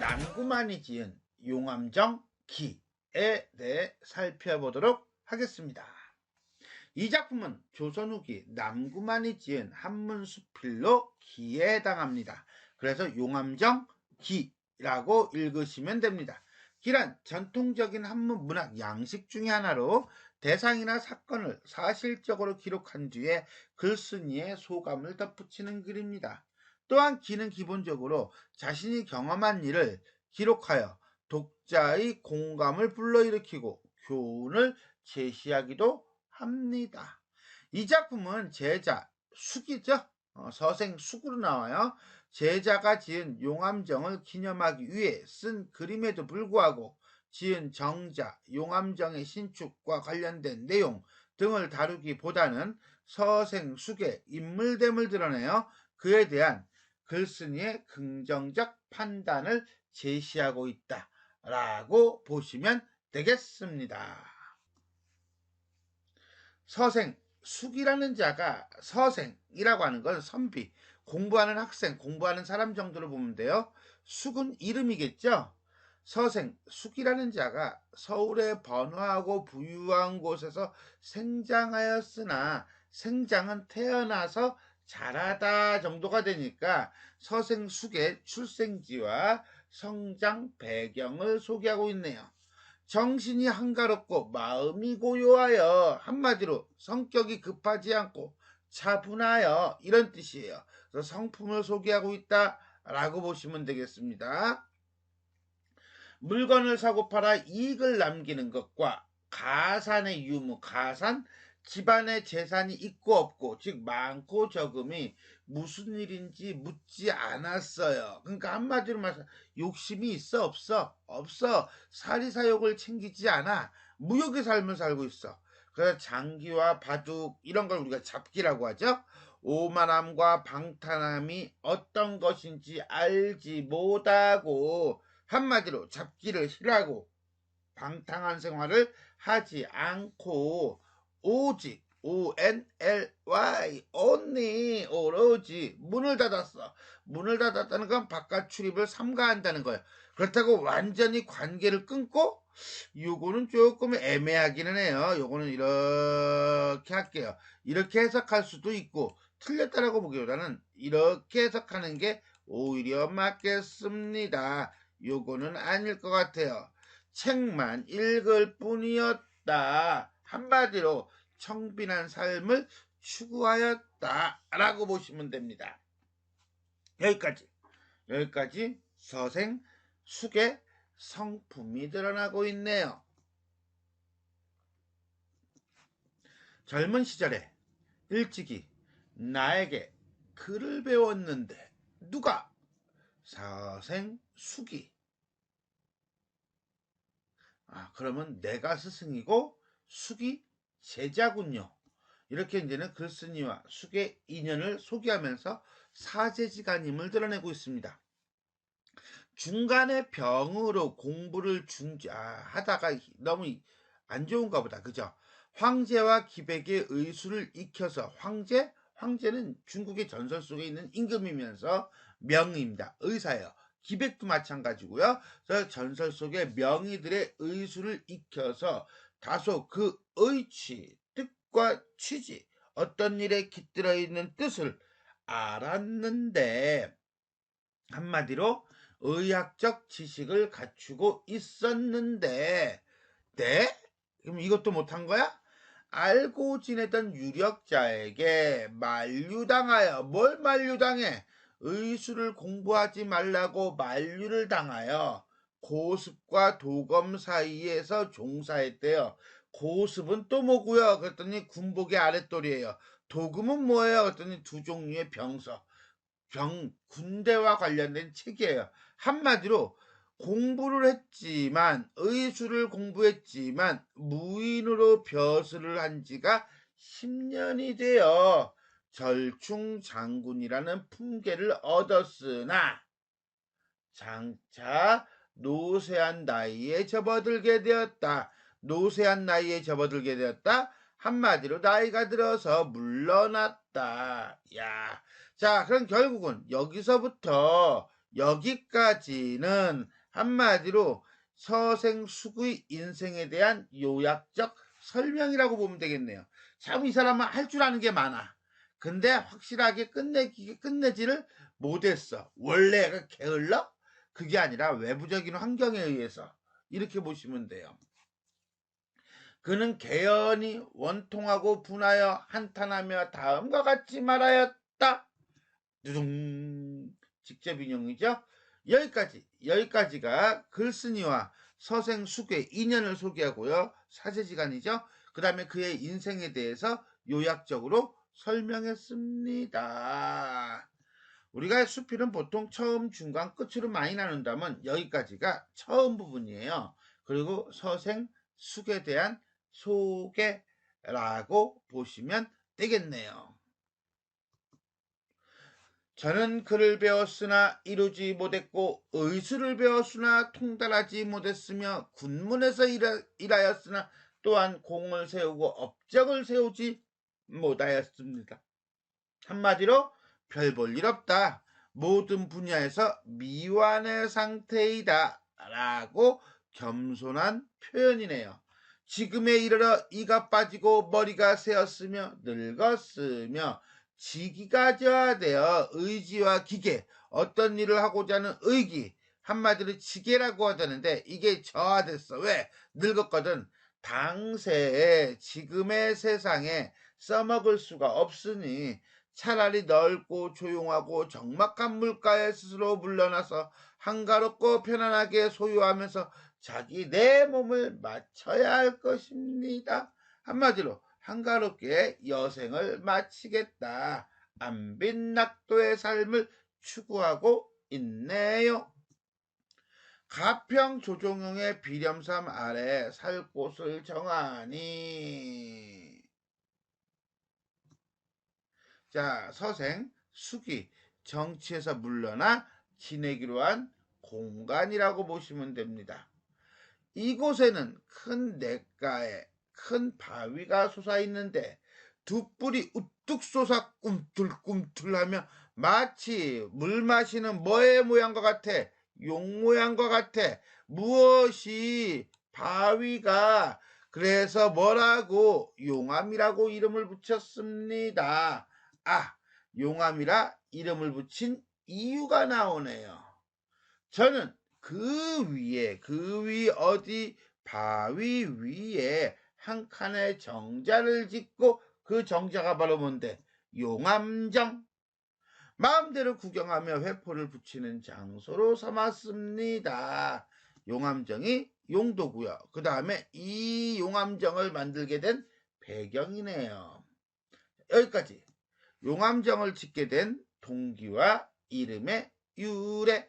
남구만이 지은 용암정 기에 대해 살펴보도록 하겠습니다. 이 작품은 조선 후기 남구만이 지은 한문 수필로 기에 해당합니다. 그래서 용암정 기라고 읽으시면 됩니다. 기란 전통적인 한문 문학 양식 중의 하나로 대상이나 사건을 사실적으로 기록한 뒤에 글쓴이의 소감을 덧붙이는 글입니다. 또한 기는 기본적으로 자신이 경험한 일을 기록하여 독자의 공감을 불러일으키고 교훈을 제시하기도 합니다. 이 작품은 제자 숙이죠. 어, 서생 숙으로 나와요. 제자가 지은 용암정을 기념하기 위해 쓴 그림에도 불구하고 지은 정자, 용암정의 신축과 관련된 내용 등을 다루기보다는 서생 숙의 인물됨을 드러내어 그에 대한 글쓴이의 긍정적 판단을 제시하고 있다 라고 보시면 되겠습니다. 서생, 숙이라는 자가 서생이라고 하는 건 선비, 공부하는 학생, 공부하는 사람 정도로 보면 돼요. 숙은 이름이겠죠? 서생, 숙이라는 자가 서울에 번화하고 부유한 곳에서 생장하였으나 생장은 태어나서 자라다 정도가 되니까 서생 숙의 출생지와 성장 배경을 소개하고 있네요. 정신이 한가롭고 마음이 고요하여 한마디로 성격이 급하지 않고 차분하여 이런 뜻이에요. 그래서 성품을 소개하고 있다 라고 보시면 되겠습니다. 물건을 사고 팔아 이익을 남기는 것과 가산의 유무, 가산, 집안의 재산이 있고 없고, 즉 많고 적음이 무슨 일인지 묻지 않았어요. 그러니까 한마디로 말해서 욕심이 있어 없어? 없어. 사리사욕을 챙기지 않아. 무욕의 삶을 살고 있어. 그래서 장기와 바둑 이런 걸 우리가 잡기라고 하죠. 오만함과 방탄함이 어떤 것인지 알지 못하고 한마디로 잡기를 싫어하고 방탕한 생활을 하지 않고 오직 O-N-L-Y only 오로지 문을 닫았어. 문을 닫았다는 건 바깥 출입을 삼가한다는 거예요. 그렇다고 완전히 관계를 끊고 요거는 조금 애매하기는 해요. 요거는 이렇게 할게요. 이렇게 해석할 수도 있고 틀렸다라고 보기보다는 이렇게 해석하는 게 오히려 맞겠습니다. 요거는 아닐 것 같아요. 책만 읽을 뿐이었다. 한마디로 청빈한 삶을 추구하였다라고 보시면 됩니다. 여기까지. 여기까지 서생 숙의 성품이 드러나고 있네요. 젊은 시절에 일찍이 나에게 글을 배웠는데 누가 서생 숙이 아 그러면 내가 스승이고 숙이 제자군요. 이렇게 이제는 글쓴이와 숙의 인연을 소개하면서 사제지간임을 드러내고 있습니다. 중간에 병으로 공부를 중하다가 너무 안 좋은가 보다. 그죠? 황제와 기백의 의술을 익혀서 황제, 황제는 중국의 전설 속에 있는 임금이면서 명의입니다. 의사예요. 기백도 마찬가지고요. 전설 속의 명의들의 의술을 익혀서 다소 그 의치, 뜻과 취지, 어떤 일에 깃들어 있는 뜻을 알았는데 한마디로 의학적 지식을 갖추고 있었는데 네? 그럼 이것도 못한 거야? 알고 지내던 유력자에게 만류당하여 뭘 만류당해? 의술을 공부하지 말라고 만류를 당하여 고습과 도검 사이에서 종사했대요. 고습은 또 뭐고요? 그랬더니 군복의 아랫돌이에요. 도금은 뭐예요? 그랬더니 두 종류의 병서. 병, 군대와 관련된 책이에요. 한마디로 공부를 했지만, 의술을 공부했지만, 무인으로 벼슬을 한 지가 10년이 되어 절충 장군이라는 품계를 얻었으나, 장차 노쇠한 나이에 접어들게 되었다. 노쇠한 나이에 접어들게 되었다. 한마디로 나이가 들어서 물러났다. 야. 자, 그럼 결국은 여기서부터 여기까지는 한마디로 서생숙의 인생에 대한 요약적 설명이라고 보면 되겠네요. 참 이 사람은 할 줄 아는 게 많아. 근데 확실하게 끝내기, 끝내지를 못했어. 원래가 게을러? 그게 아니라 외부적인 환경에 의해서. 이렇게 보시면 돼요. 그는 개연히 원통하고 분하여 한탄하며 다음과 같이 말하였다. 두둥. 직접 인용이죠. 여기까지, 여기까지가 글쓴이와 서생 숙의 인연을 소개하고요. 사제지간이죠. 그 다음에 그의 인생에 대해서 요약적으로 설명했습니다. 우리가 수필은 보통 처음, 중간, 끝으로 많이 나눈다면 여기까지가 처음 부분이에요. 그리고 서생, 숙에 대한 소개라고 보시면 되겠네요. 저는 글을 배웠으나 이루지 못했고 의술을 배웠으나 통달하지 못했으며 군문에서 일하, 일하였으나 또한 공을 세우고 업적을 세우지 못하였습니다. 한마디로 별 볼 일 없다. 모든 분야에서 미완의 상태이다. 라고 겸손한 표현이네요. 지금에 이르러 이가 빠지고 머리가 새었으며 늙었으며 지기가 저하되어 의지와 기계, 어떤 일을 하고자 하는 의기, 한마디로 지게라고 하자는데 이게 저하됐어. 왜? 늙었거든. 당세에 지금의 세상에 써먹을 수가 없으니 차라리 넓고 조용하고 적막한 물가에 스스로 물러나서 한가롭고 편안하게 소유하면서 자기 내 몸을 맞춰야 할 것입니다. 한마디로 한가롭게 여생을 마치겠다. 안빈낙도의 삶을 추구하고 있네요. 가평 조종용의 비렴섬 아래 살 곳을 정하니 자 서생 수기 정치에서 물러나 지내기로 한 공간이라고 보시면 됩니다. 이곳에는 큰 냇가에 큰 바위가 솟아 있는데 두 뿔이 우뚝 솟아 꿈틀꿈틀하며 마치 물 마시는 뭐의 모양과 같아 용 모양과 같아 무엇이 바위가 그래서 뭐라고 용암이라고 이름을 붙였습니다. 아 용암이라 이름을 붙인 이유가 나오네요. 저는 그 위에 그 위 어디 바위 위에 한 칸의 정자를 짓고 그 정자가 바로 뭔데 용암정 마음대로 구경하며 회포를 붙이는 장소로 삼았습니다. 용암정이 용도고요. 그 다음에 이 용암정을 만들게 된 배경이네요. 여기까지 용암정을 짓게 된 동기와 이름의 유래.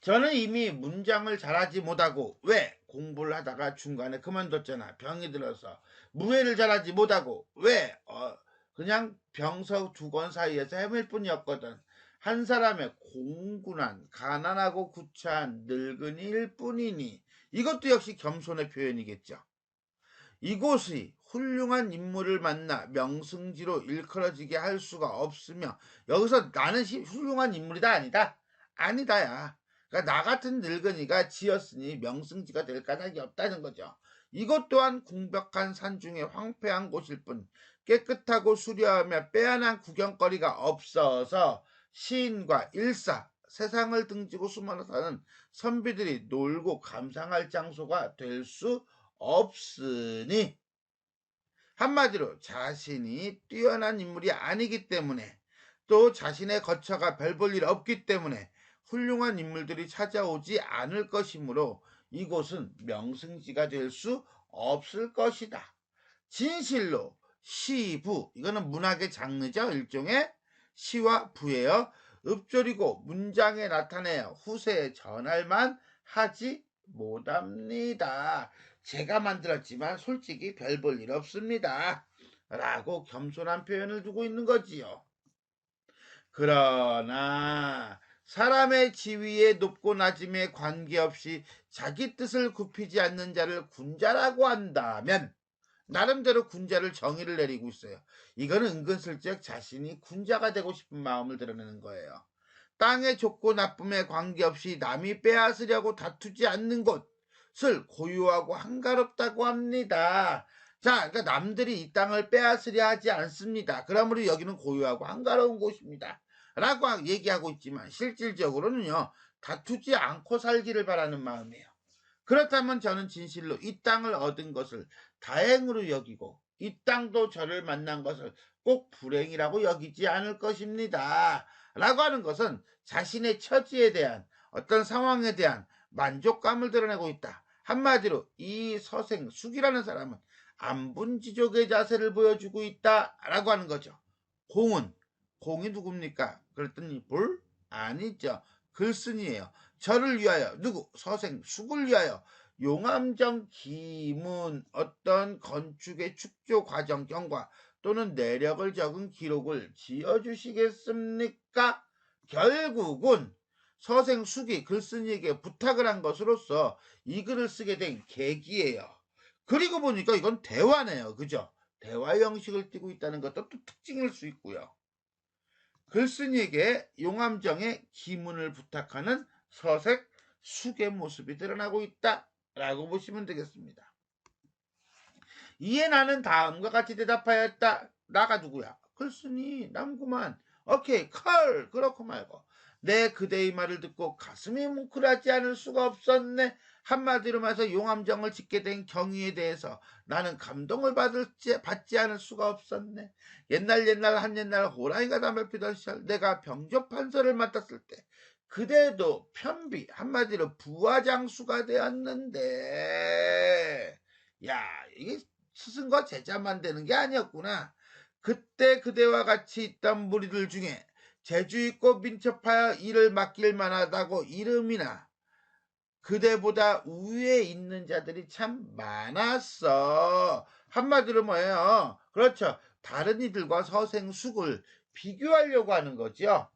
저는 이미 문장을 잘하지 못하고 왜 공부를 하다가 중간에 그만뒀잖아. 병이 들어서 무예를 잘하지 못하고 왜 어, 그냥 병석 두 권 사이에서 헤맬 뿐이었거든. 한 사람의 공군한 가난하고 구차한 늙은이일 뿐이니 이것도 역시 겸손의 표현이겠죠. 이곳이 훌륭한 인물을 만나 명승지로 일컬어지게 할 수가 없으며 여기서 나는 훌륭한 인물이다 아니다? 아니다야. 그러니까 나 같은 늙은이가 지었으니 명승지가 될 까닭이 없다는 거죠. 이것 또한 궁벽한 산 중에 황폐한 곳일 뿐 깨끗하고 수려하며 빼앗난 구경거리가 없어서 시인과 일사 세상을 등지고 숨어 사는 선비들이 놀고 감상할 장소가 될 수 없으니 한마디로 자신이 뛰어난 인물이 아니기 때문에 또 자신의 거처가 별 볼 일 없기 때문에 훌륭한 인물들이 찾아오지 않을 것이므로 이곳은 명승지가 될 수 없을 것이다. 진실로 시부 이거는 문학의 장르죠. 일종의 시와 부예요. 읍조리고 문장에 나타내어 후세에 전할만 하지 못합니다. 제가 만들었지만 솔직히 별 볼 일 없습니다. 라고 겸손한 표현을 두고 있는 거지요. 그러나 사람의 지위에 높고 낮음에 관계없이 자기 뜻을 굽히지 않는 자를 군자라고 한다면 나름대로 군자를 정의를 내리고 있어요. 이거는 은근슬쩍 자신이 군자가 되고 싶은 마음을 드러내는 거예요. 땅의 좋고 나쁨에 관계없이 남이 빼앗으려고 다투지 않는 곳 을 고유하고 한가롭다고 합니다. 자, 그러니까 남들이 이 땅을 빼앗으려 하지 않습니다. 그러므로 여기는 고유하고 한가로운 곳입니다. 라고 얘기하고 있지만 실질적으로는요, 다투지 않고 살기를 바라는 마음이에요. 그렇다면 저는 진실로 이 땅을 얻은 것을 다행으로 여기고 이 땅도 저를 만난 것을 꼭 불행이라고 여기지 않을 것입니다. 라고 하는 것은 자신의 처지에 대한 어떤 상황에 대한 만족감을 드러내고 있다. 한마디로 이 서생 숙이라는 사람은 안분지족의 자세를 보여주고 있다라고 하는 거죠. 공은 공이 누굽니까? 그랬더니 볼 아니죠. 글쓴이에요. 저를 위하여 누구 서생 숙을 위하여 용암정 기문 어떤 건축의 축조 과정 경과 또는 내력을 적은 기록을 지어주시겠습니까? 결국은 서생 숙이 글쓴이에게 부탁을 한 것으로서 이 글을 쓰게 된 계기예요. 그리고 보니까 이건 대화네요. 그죠? 대화 형식을 띠고 있다는 것도 또 특징일 수 있고요. 글쓴이에게 용암정의 기문을 부탁하는 서색 숙의 모습이 드러나고 있다라고 보시면 되겠습니다. 이에 나는 다음과 같이 대답하였다. 나가 누구야? 글쓴이 남구만. 오케이 컬 그렇고 말고 내 그대의 말을 듣고 가슴이 뭉클하지 않을 수가 없었네. 한마디로 말해서 용암정을 짓게 된 경위에 대해서 나는 감동을 받을지, 받지 않을 수가 없었네. 옛날 옛날 한 옛날 호랑이가 담을 피던 시절 내가 병조 판서를 맡았을 때 그대도 편비 한마디로 부하장수가 되었는데 야 이게 스승과 제자만 되는 게 아니었구나. 그때 그대와 같이 있던 무리들 중에 재주 있고 민첩하여 일을 맡길 만하다고 이름이나 그대보다 우위에 있는 자들이 참 많았어. 한마디로 뭐예요? 그렇죠. 다른 이들과 서생숙을 비교하려고 하는 거죠.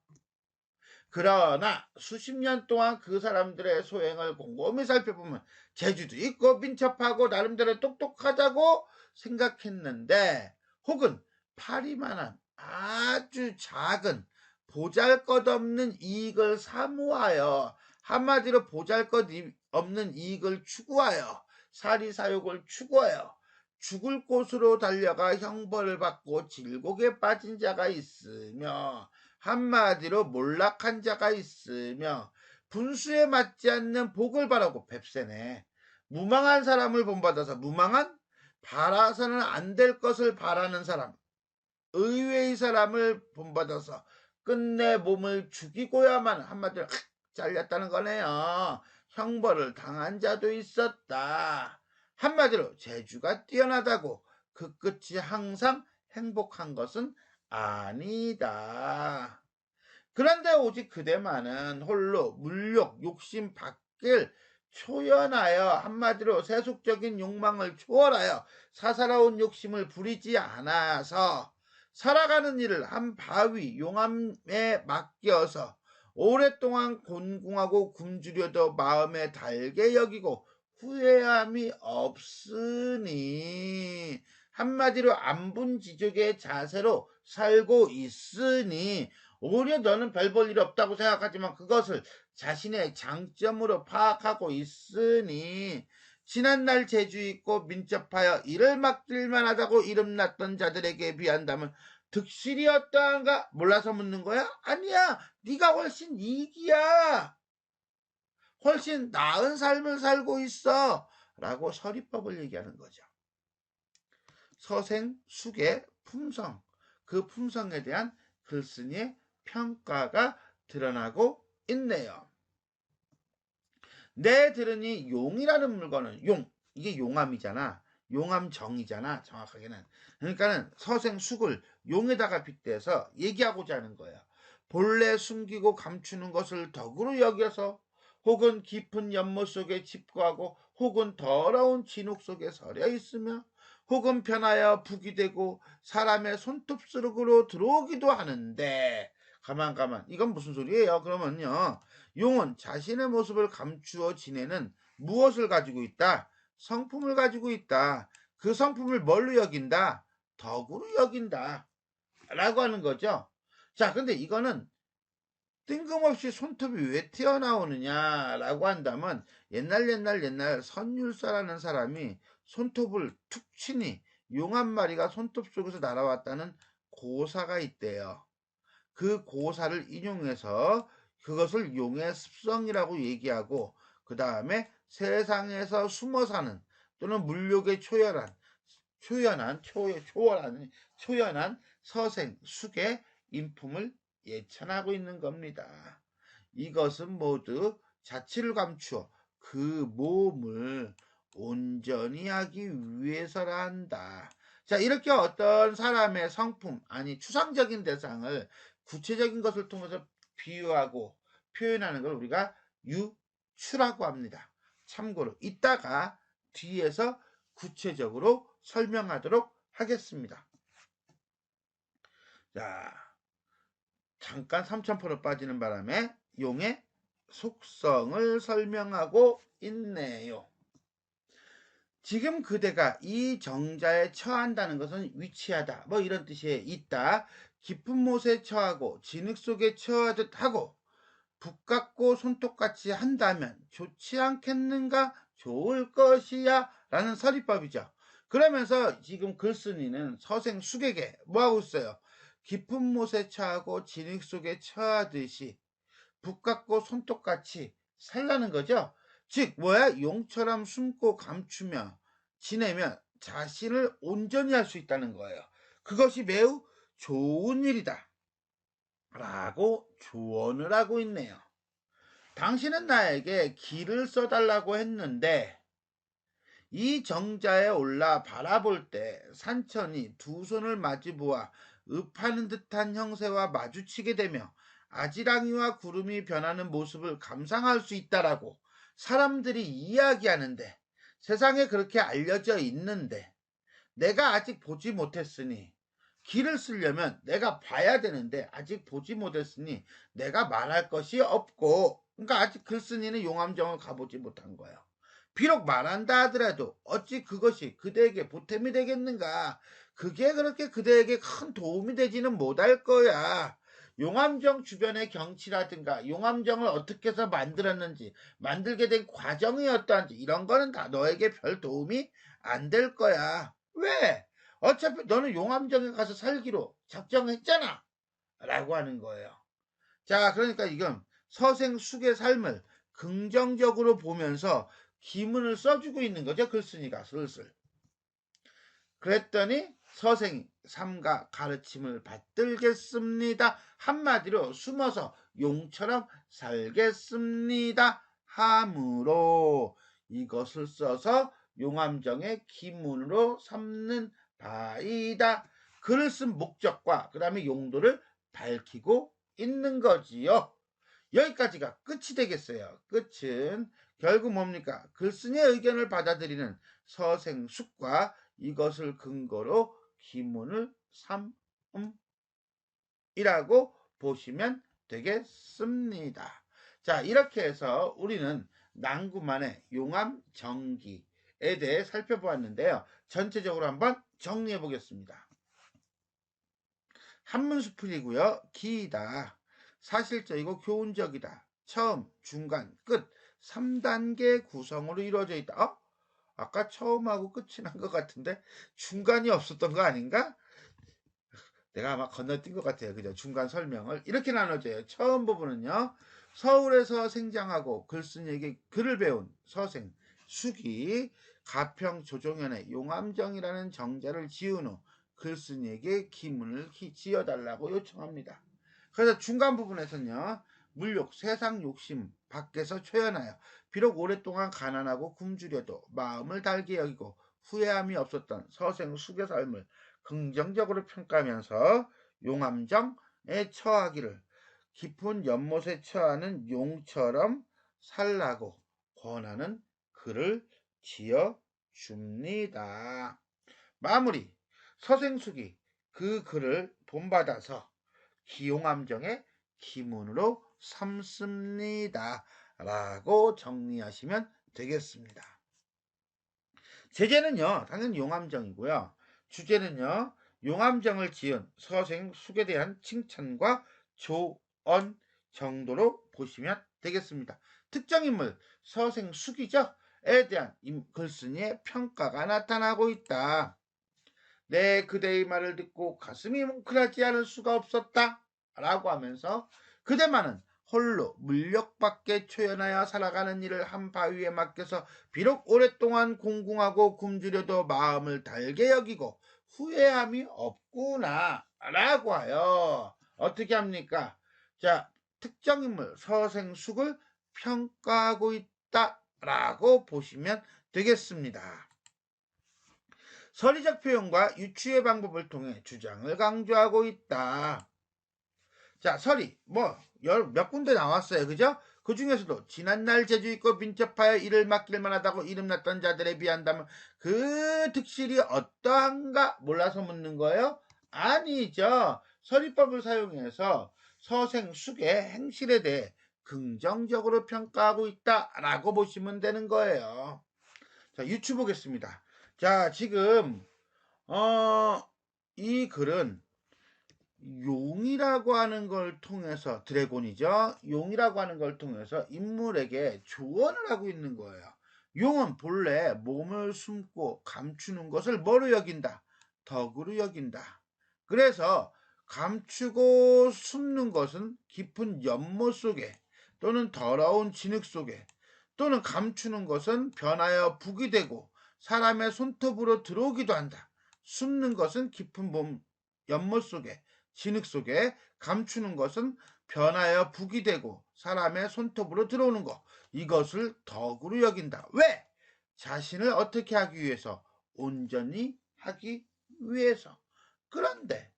그러나 수십 년 동안 그 사람들의 소행을 곰곰이 살펴보면 재주도 있고 민첩하고 나름대로 똑똑하다고 생각했는데 혹은 파리만한 아주 작은 보잘것없는 이익을 사모하여 한마디로 보잘것 없는 이익을 추구하여 사리사욕을 추구하여 죽을 곳으로 달려가 형벌을 받고 질곡에 빠진 자가 있으며 한마디로 몰락한 자가 있으며 분수에 맞지 않는 복을 바라고 뱁새네. 무망한 사람을 본받아서 무망한 바라서는 안 될 것을 바라는 사람 의외의 사람을 본받아서 끝내 몸을 죽이고야만 한마디로 잘렸다는 거네요. 형벌을 당한 자도 있었다. 한마디로 재주가 뛰어나다고 그 끝이 항상 행복한 것은 아니다. 그런데 오직 그대만은 홀로 물욕, 욕심 밖을 초연하여 한마디로 세속적인 욕망을 초월하여 사사로운 욕심을 부리지 않아서 살아가는 일을 한 바위 용암에 맡겨서 오랫동안 곤궁하고 굶주려도 마음에 달게 여기고 후회함이 없으니 한마디로 안분지족의 자세로 살고 있으니 오히려 너는 별 볼 일 없다고 생각하지만 그것을 자신의 장점으로 파악하고 있으니 지난날 재주 있고 민첩하여 일을 맡길만 하다고 이름났던 자들에게 비한다면 득실이 어떠한가 몰라서 묻는 거야? 아니야. 네가 훨씬 이기야. 훨씬 나은 삶을 살고 있어. 라고 서리법을 얘기하는 거죠. 서생, 숙의 품성, 그 품성에 대한 글쓴이의 평가가 드러나고 있네요. 내 들으니 용이라는 물건은 용, 이게 용암이잖아. 용암정이잖아. 정확하게는. 그러니까는 서생 숙을 용에다가 빗대서 얘기하고자 하는 거예요. 본래 숨기고 감추는 것을 덕으로 여겨서 혹은 깊은 연못 속에 집고하고 혹은 더러운 진흙 속에 서려 있으며 혹은 편하여 북이 되고 사람의 손톱스럭으로 들어오기도 하는데 가만 가만 이건 무슨 소리예요? 그러면요 용은 자신의 모습을 감추어 지내는 무엇을 가지고 있다? 성품을 가지고 있다. 그 성품을 뭘로 여긴다? 덕으로 여긴다. 라고 하는 거죠. 자, 근데 이거는 뜬금없이 손톱이 왜 튀어나오느냐라고 한다면 옛날 옛날 옛날 선율사라는 사람이 손톱을 툭 치니 용 한 마리가 손톱 속에서 날아왔다는 고사가 있대요. 그 고사를 인용해서 그것을 용의 습성이라고 얘기하고 그 다음에 세상에서 숨어 사는 또는 물욕에 초연한 초연한 초, 초월한 초연한 서생 숙의 인품을 예찬하고 있는 겁니다. 이것은 모두 자치를 감추어 그 몸을 온전히 하기 위해서라 한다. 자, 이렇게 어떤 사람의 성품, 아니, 추상적인 대상을 구체적인 것을 통해서 비유하고 표현하는 걸 우리가 유추라고 합니다. 참고로 이따가 뒤에서 구체적으로 설명하도록 하겠습니다. 자, 잠깐 삼천포로 빠지는 바람에 용의 속성을 설명하고 있네요. 지금 그대가 이 정자에 처한다는 것은 위치하다. 뭐 이런 뜻이 있다. 깊은 못에 처하고 진흙 속에 처하듯 하고 북같고 손톱같이 한다면 좋지 않겠는가? 좋을 것이야. 라는 서리법이죠. 그러면서 지금 글쓴이는 서생 숙에게 뭐하고 있어요? 깊은 못에 처하고 진흙 속에 처하듯이 북같고 손톱같이 살라는 거죠. 즉 뭐야 용처럼 숨고 감추며 지내면 자신을 온전히 할 수 있다는 거예요. 그것이 매우 좋은 일이다. 라고 조언을 하고 있네요. 당신은 나에게 길을 써달라고 했는데 이 정자에 올라 바라볼 때 산천이 두 손을 마주보아 읍하는 듯한 형세와 마주치게 되며 아지랑이와 구름이 변하는 모습을 감상할 수 있다라고 사람들이 이야기하는데 세상에 그렇게 알려져 있는데 내가 아직 보지 못했으니 길을 쓰려면 내가 봐야 되는데 아직 보지 못했으니 내가 말할 것이 없고 그러니까 아직 글쓴이는 용암정을 가보지 못한 거예요. 비록 말한다 하더라도 어찌 그것이 그대에게 보탬이 되겠는가? 그게 그렇게 그대에게 큰 도움이 되지는 못할 거야. 용암정 주변의 경치라든가 용암정을 어떻게 해서 만들었는지 만들게 된 과정이 어떠한지 이런 거는 다 너에게 별 도움이 안 될 거야. 왜? 어차피 너는 용암정에 가서 살기로 작정했잖아. 라고 하는 거예요. 자, 그러니까 이건 서생 숙의 삶을 긍정적으로 보면서 기문을 써주고 있는 거죠. 글쓴이가 슬슬. 그랬더니 서생이 삼가 가르침을 받들겠습니다. 한마디로 숨어서 용처럼 살겠습니다. 함으로 이것을 써서 용암정의 기문으로 삼는 바이다. 글을 쓴 목적과 그 다음에 용도를 밝히고 있는 거지요. 여기까지가 끝이 되겠어요. 끝은 결국 뭡니까? 글쓴이의 의견을 받아들이는 서생숙과 이것을 근거로 기문을 삼음이라고 보시면 되겠습니다. 자, 이렇게 해서 우리는 난구만의 용암 정기에 대해 살펴보았는데요. 전체적으로 한번 정리해 보겠습니다. 한문수풀이고요. 기이다. 사실적이고 교훈적이다. 처음, 중간, 끝 3단계 구성으로 이루어져 있다. 어? 아까 처음하고 끝이 난 것 같은데 중간이 없었던 거 아닌가? 내가 아마 건너뛴 것 같아요. 그죠? 중간 설명을 이렇게 나눠져요. 처음 부분은요. 서울에서 생장하고 글쓴이에게 글을 배운 서생 숙이 가평 조종현의 용암정이라는 정자를 지은 후 글쓴이에게 기문을 지어달라고 요청합니다. 그래서 중간 부분에서는요. 물욕, 세상 욕심 밖에서 초연하여 비록 오랫동안 가난하고 굶주려도 마음을 달게 여기고 후회함이 없었던 서생 수의 삶을 긍정적으로 평가하면서 용암정에 처하기를 깊은 연못에 처하는 용처럼 살라고 권하는 글을 지어 줍니다. 마무리 서생숙이 그 글을 본받아서 기용암정의 기문으로 삼습니다. 라고 정리하시면 되겠습니다. 제재는요, 당연히 용암정이고요. 주제는요, 용암정을 지은 서생 숙에 대한 칭찬과 조언 정도로 보시면 되겠습니다. 특정 인물 서생 숙이죠. 에 대한 글쓴이의 평가가 나타나고 있다. 내 그대의 말을 듣고 가슴이 뭉클하지 않을 수가 없었다. 라고 하면서 그대만은 홀로 물력밖에 초연하여 살아가는 일을 한 바위에 맡겨서 비록 오랫동안 공궁하고 굶주려도 마음을 달게 여기고 후회함이 없구나 라고 하여 어떻게 합니까? 자 특정 인물 서생숙을 평가하고 있다 라고 보시면 되겠습니다. 서리적 표현과 유추의 방법을 통해 주장을 강조하고 있다. 자, 서리, 뭐, 몇 군데 나왔어요. 그죠? 그 중에서도 지난날 제주 있고 민첩하여 이를 맡길 만하다고 이름났던 자들에 비한다면 그 득실이 어떠한가 몰라서 묻는 거예요? 아니죠. 서리법을 사용해서 서생 숙의 행실에 대해 긍정적으로 평가하고 있다라고 보시면 되는 거예요. 자, 유추 보겠습니다. 자, 지금 어, 이 글은 용이라고 하는 걸 통해서 드래곤이죠. 용이라고 하는 걸 통해서 인물에게 조언을 하고 있는 거예요. 용은 본래 몸을 숨고 감추는 것을 뭐로 여긴다? 덕으로 여긴다. 그래서 감추고 숨는 것은 깊은 연못 속에 또는 더러운 진흙 속에 또는 감추는 것은 변하여 북이 되고 사람의 손톱으로 들어오기도 한다. 숨는 것은 깊은 몸 연못 속에 진흙 속에 감추는 것은 변하여 북이 되고 사람의 손톱으로 들어오는 것 이것을 덕으로 여긴다. 왜? 자신을 어떻게 하기 위해서 온전히 하기 위해서. 그런데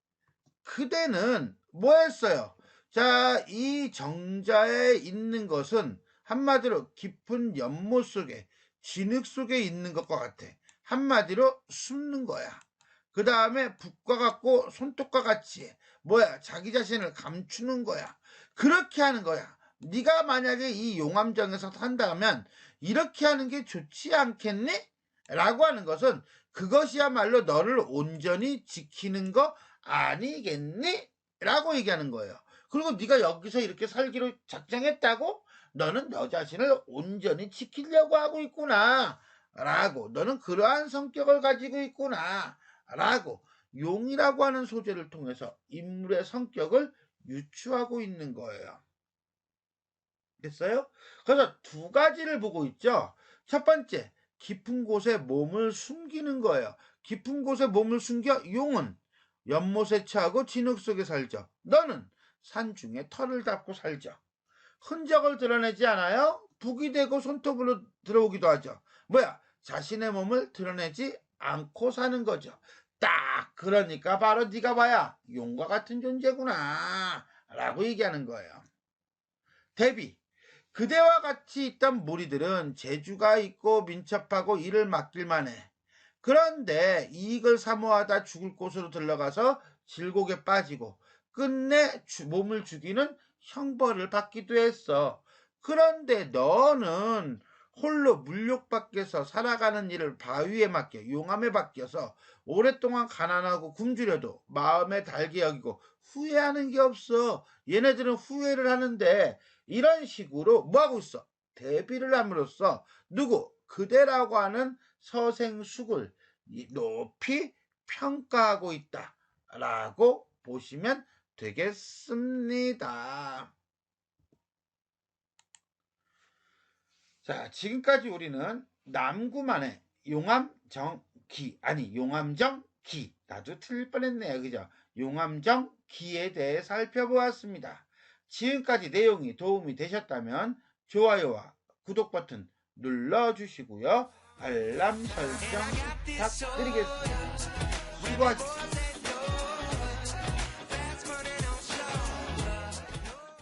그대는 뭐 했어요? 자, 이 정자에 있는 것은 한마디로 깊은 연못 속에, 진흙 속에 있는 것과 같아. 한마디로 숨는 거야. 그 다음에 북과 같고 손톱과 같이 뭐야 자기 자신을 감추는 거야. 그렇게 하는 거야. 네가 만약에 이 용암정에서 산다면 이렇게 하는 게 좋지 않겠니? 라고 하는 것은 그것이야말로 너를 온전히 지키는 거 아니겠니? 라고 얘기하는 거예요. 그리고 네가 여기서 이렇게 살기로 작정했다고 너는 너 자신을 온전히 지키려고 하고 있구나. 라고 너는 그러한 성격을 가지고 있구나. 라고 용이라고 하는 소재를 통해서 인물의 성격을 유추하고 있는 거예요. 됐어요? 그래서 두 가지를 보고 있죠. 첫 번째, 깊은 곳에 몸을 숨기는 거예요. 깊은 곳에 몸을 숨겨 용은 연못에 처하고 진흙 속에 살죠. 너는 산 중에 털을 닦고 살죠. 흔적을 드러내지 않아요? 북이 되고 손톱으로 들어오기도 하죠. 뭐야? 자신의 몸을 드러내지 않고 사는 거죠. 딱 그러니까 바로 네가 봐야 용과 같은 존재구나 라고 얘기하는 거예요. 대비 그대와 같이 있던 무리들은 재주가 있고 민첩하고 일을 맡길만 해. 그런데 이익을 사모하다 죽을 곳으로 들러가서 질곡에 빠지고 끝내 몸을 죽이는 형벌을 받기도 했어. 그런데 너는 홀로 물욕 밖에서 살아가는 일을 바위에 맡겨 용암에 맡겨서 오랫동안 가난하고 굶주려도 마음에 달게 여기고 후회하는 게 없어. 얘네들은 후회를 하는데 이런 식으로 뭐하고 있어? 대비를 함으로써 누구? 그대라고 하는 서생숙을 높이 평가하고 있다. 라고 보시면 되겠습니다. 자, 지금까지 우리는 남구만의 용암정기, 아니, 용암정기. 나도 틀릴 뻔했네요. 그죠? 용암정기에 대해 살펴보았습니다. 지금까지 내용이 도움이 되셨다면 좋아요와 구독 버튼 눌러주시고요. 알람 설정 부탁드리겠습니다. 수고하셨습니다.